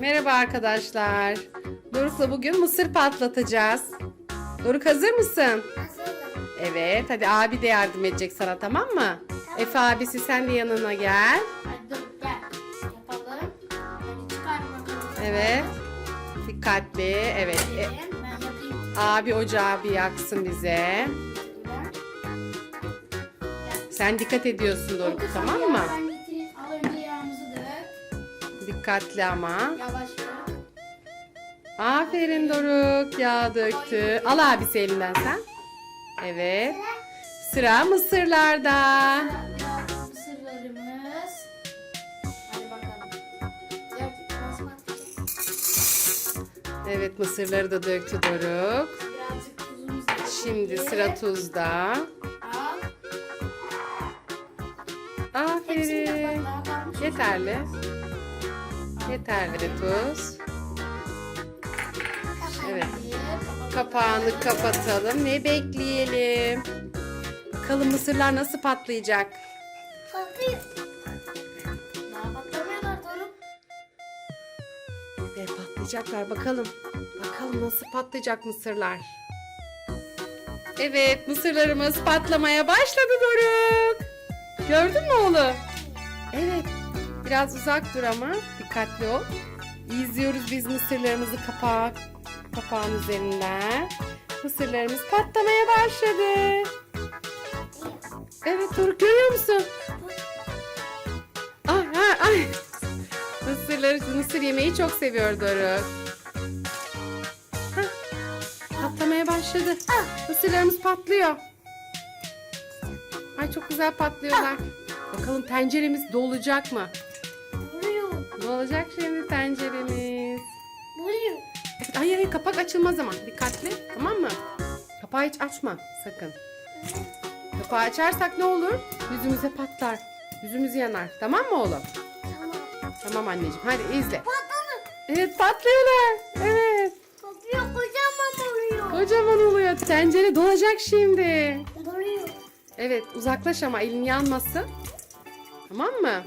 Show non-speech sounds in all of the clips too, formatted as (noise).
Merhaba arkadaşlar. Doruk'la bugün mısır patlatacağız. Doruk hazır mısın? Hazırım. Evet. Hadi abi de yardım edecek sana tamam mı? Efe abisi sen de yanına gel. Hadi dur gel. Yapalım. Hadi çıkar bakalım. Evet. Dikkatli. Evet. E, abi ocağı bir yaksın bize. Sen dikkat ediyorsun Doruk tamam mı? Dikkatli ama. Yavaş. Aferin Doruk. Yağ döktü. Al abisi elinden sen. Evet. Sıra mısırlarda. Mısırlarımız. Hadi bakalım. Evet mısırları da döktü Doruk. Şimdi sıra tuzda. Aferin. Yeterli. Yeterli tuz. Evet. Kapağını kapatalım ve bekleyelim. Bakalım mısırlar nasıl patlayacak. Ve patlayacaklar bakalım. Bakalım nasıl patlayacak mısırlar. Evet mısırlarımız patlamaya başladı Doruk. Gördün mü oğlum? Evet. Biraz uzak dur ama dikkatli ol. İzliyoruz biz mısırlarımızı kapağı, kapağın üzerinden. Mısırlarımız patlamaya başladı. Evet Doruk görüyor musun? Ay ay ay. Mısırları, mısır yemeyi çok seviyor Doruk. Patlamaya başladı. Mısırlarımız patlıyor. Ay çok güzel patlıyorlar. Bakalım tenceremiz dolacak mı? Vuruyor. Dolacak şimdi tenceremiz. Vuruyor. Evet, hayır hayır kapak açılmaz ama dikkatli tamam mı? Kapağı hiç açma sakın. Kapağı açarsak ne olur? Yüzümüze patlar. Yüzümüz yanar. Tamam mı oğlum? Tamam. Tamam anneciğim hadi izle. Patladı. Evet patlıyorlar. Evet. Patlıyor. Kocaman oluyor. Kocaman oluyor. Tencere dolacak şimdi. Vuruyor. Evet uzaklaş ama elin yanmasın. Tamam mı?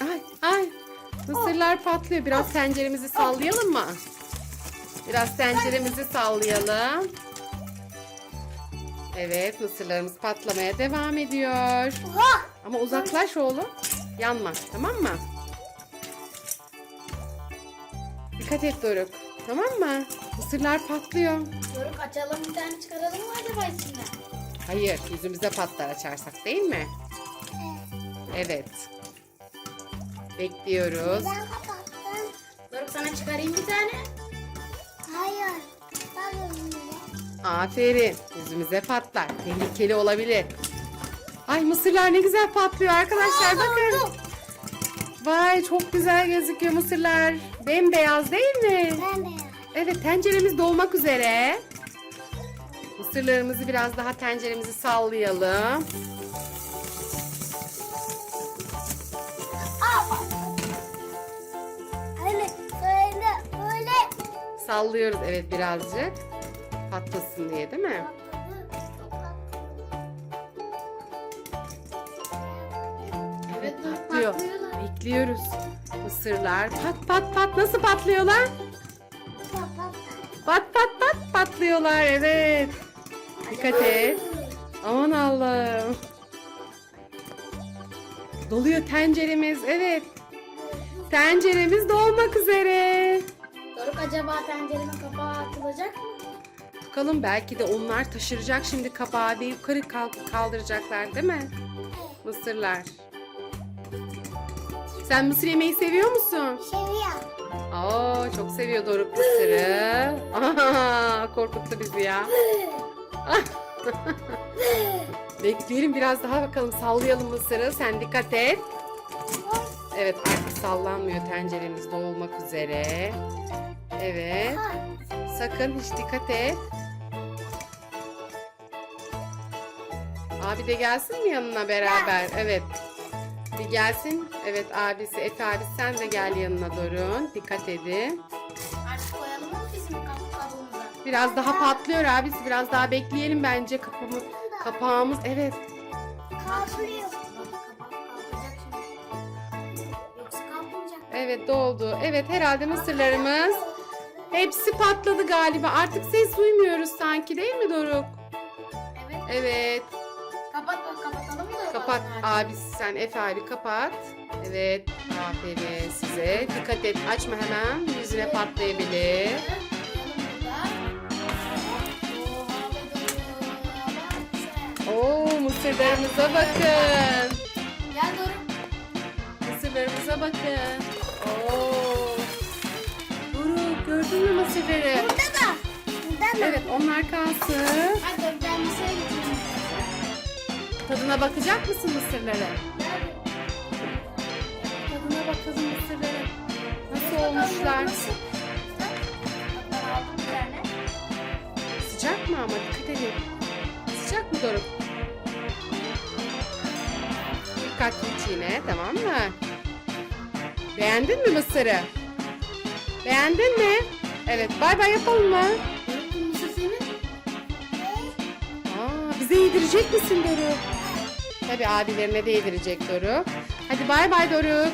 Ay ay. Mısırlar patlıyor. Biraz tenceremizi sallayalım mı? Biraz tenceremizi sallayalım. Evet mısırlarımız patlamaya devam ediyor. Oha. Ama uzaklaş oğlum. Yanma tamam mı? Dikkat et Doruk. Tamam mı? Mısırlar patlıyor. Doruk açalım bir tane çıkaralım mı acaba içinden? Hayır, yüzümüze patlar açarsak değil mi? Evet. Bekliyoruz. Ben kapattım. Doruk sana çıkarayım bir tane. Hayır. Aferin. Yüzümüze patlar. Tehlikeli olabilir. Ay mısırlar ne güzel patlıyor arkadaşlar bakın. Vay çok güzel gözüküyor mısırlar. Bembeyaz değil mi? Ben de. Evet tenceremiz dolmak üzere. Mısırlarımızı biraz daha tenceremizi sallayalım. Sallıyoruz evet birazcık. Patlasın diye değil mi? Evet patlıyor. Bekliyoruz. Mısırlar pat pat pat nasıl patlıyorlar? Pat pat pat patlıyorlar evet. Dikkat et. Aman Allah'ım. Doluyor tenceremiz evet. Tenceremiz dolmak üzere. Doruk acaba tencerenin kapağı atılacak mı? Bakalım belki de onlar taşıracak şimdi kabağı ve yukarı kaldıracaklar değil mi? Mısırlar. Sen mısır yemeyi seviyor musun? Seviyorum. Aa çok seviyor Doruk mısırı. (laughs) Aa, korkuttu bizi ya. (laughs) (laughs) Bekleyelim biraz daha bakalım sallayalım mısırı. Sen dikkat et. Evet artık sallanmıyor tenceremiz dolmak üzere. Evet. Sakın hiç dikkat et. Abi de gelsin mi yanına beraber? Evet. Bir gelsin. Evet abisi, Efe abisi sen de gel yanına Dorun. Dikkat edin. Biraz daha patlıyor abisi. Biraz daha bekleyelim bence kapımız. Kapağımız evet. Evet doldu. Evet herhalde mısırlarımız hepsi patladı galiba. Artık ses duymuyoruz sanki değil mi Doruk? Evet. Evet. Kapat kapatalım mı? Doruk Kapat abi sen Efe abi kapat. Evet aferin size. Dikkat et açma hemen yüzüne patlayabilir. Oo mısırlarımıza bakın. Gel Doruk. Mısırlarımıza bakın. Oo. Doruk gördün mü mısırları? Burada da. Burada Evet onlar kalsın. Hadi Doruk ben şey getireyim. Tadına bakacak mısın mısırları? Tadına bakalım mısırları. Nasıl olmuşlar? nasıl? Sıcak mı ama dikkat edin. Sıcak mı Doruk? Dikkatli iç yine tamam mı? Beğendin mi mısırı? Beğendin mi? Evet bay bay yapalım mı? Aa, bize yedirecek misin Doruk? Tabii abilerine de yedirecek Doruk. Hadi bay bay Doruk.